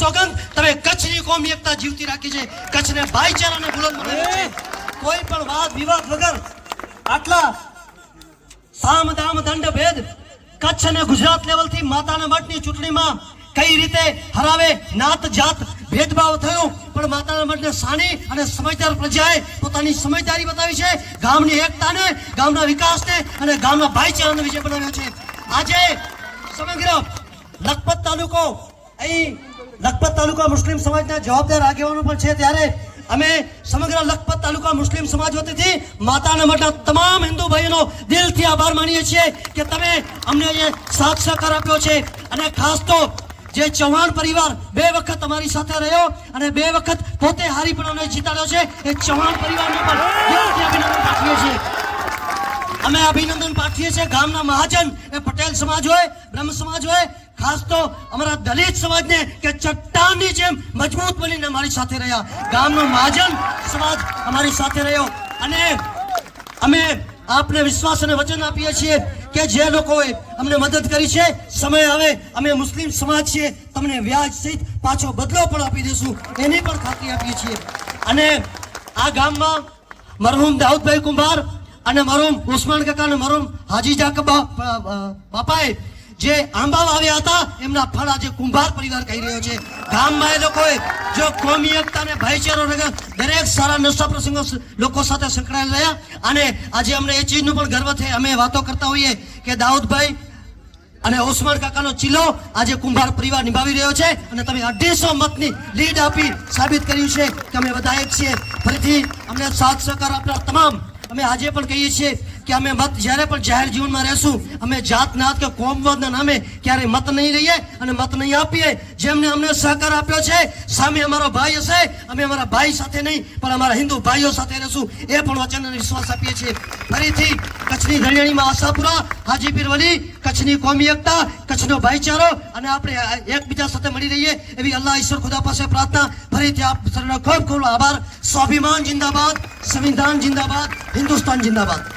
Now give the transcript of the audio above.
સોગંદ, તમે કચ્છની કોમી એકતા જીવતી રાખી છે. કચ્છને ભાઈચારાને બુલંદ બનાવ્યો છે. કોઈ પણ વાદ વિવાદ વગર આટલા સામ દામ દંડ ભેદ કચ્છ અને ગુજરાત લેવલથી માતાના મઠની ચૂંટણીમાં કઈ રીતે હરાવે? નાત, જાત, ભેદભાવ થયો. પણ માતાના મઠને સાની અને સમજદાર પ્રજાએ પોતાની સમજદારી બતાવી છે. ગામની એકતાને, ગામના વિકાસને અને ગામના ભાઈચારાને વિજય બનાવ્યો છે. આજે સમગ્ર લખપત તાલુકો અહીં લખપત તાલુકા મુસ્લિમ સમાજના જવાબદાર આગેવાનો પણ છે. ત્યારે અમે સમગ્ર લખપત તાલુકા મુસ્લિમ સમાજ વતીથી માતાના મઠના તમામ હિન્દુ ભાઈઓનો દિલથી આભાર માનીએ છીએ કે તમે અમને અહીંયા સાથ સહકાર આપ્યો છે. અને ખાસ તો જે ચૌહાણ પરિવાર બે વખત અમારી સાથે રહ્યો અને બે વખત પોતે હારી પણ અમને જીતાડ્યો છે. એ ચૌહાણ પરિવારને પણ દિલથી અભિનંદન પાઠવીએ છીએ. અમે અભિનંદન પાઠવીએ છીએ. ગામના મહાજન એ પટેલ સમાજ હોય, બ્રહ્મ સમાજ હોય ખાસ તો અમારા દલિત સમાજને કે ચટ્ટાનની જેમ મજબૂત બનીને અમારી સાથે રહ્યા. ગામનો મહાજન સમાજ અમારી સાથે રહ્યો. અને અમે આપને વિશ્વાસ અને વચન આપીએ છીએ કે જે લોકોએ અમને મદદ કરી છે, સમય આવે, અમે મુસ્લિમ સમાજ છીએ, તમને વ્યાજ સહિત પાછો બદલો પણ આપી દઈશું એની પણ ખાતરી આપીએ છીએ. અને આ ગામમાં મરહુમ દાઉદભાઈ કુંભાર અને મરહુમ ઉસ્માન કાકા અને મરહુમ હાજી જાકબ બાપાએ જે આંબા વાવ્યા હતા, એમના ફળ આજે કુંભાર પરિવાર કહી રહ્યો છે. ગામમાં એ લોકોએ જો કોમી એકતા અને ભાઈચારો દરેક સારા નશા પ્રસંગો લોકો સાથે સંકળાયેલા રહ્યા. અને આજે અમને એ ચીજનું પણ ગર્વ છે અમે વાતો કરતા હોઈએ કે દાઉદભાઈ અને ઓસમાન કાકાનો ચિલ્લો આજે કુંભાર પરિવાર નિભાવી રહ્યો છે. અને તમે અઢીસો મતની લીડ આપી સાબિત કર્યું છે. કે અમે બધા એક છીએ. ફરીથી અમને સાથ સહકાર આપનાર તમામ અમે આજે પણ કહીએ છીએ કે અમે મત જ્યારે પણ જાહેર જીવનમાં રહેશું, અમે જાત નાત કે કોમવાદના નામે ક્યારેય મત નહીં લઈએ અને મત નહીં આપીએ. જેમને અમને સહકાર આપ્યો છે, સામે અમારો ભાઈ હશે, અમે અમારા ભાઈ સાથે નહીં, પણ અમારા હિન્દુ ભાઈઓ સાથે રહેશું. એ પણ વચન વિશ્વાસ આપીએ છીએ. ફરીથી કચ્છની ધણિયાણીમાં આશાપુરા, હાજીપીર વલી, કચ્છની કોમી એકતા, કચ્છનો ભાઈચારો અને આપણે એકબીજા સાથે મળી રહીએ એવી અલ્લાહ ઈશ્વર ખુદા પાસે પ્રાર્થના. ફરીથી આપ સર્વનો ખૂબ ખૂબ આભાર. સ્વાભિમાન જિંદાબાદ, સંવિધાન જિંદાબાદ, હિન્દુસ્તાન જિંદાબાદ.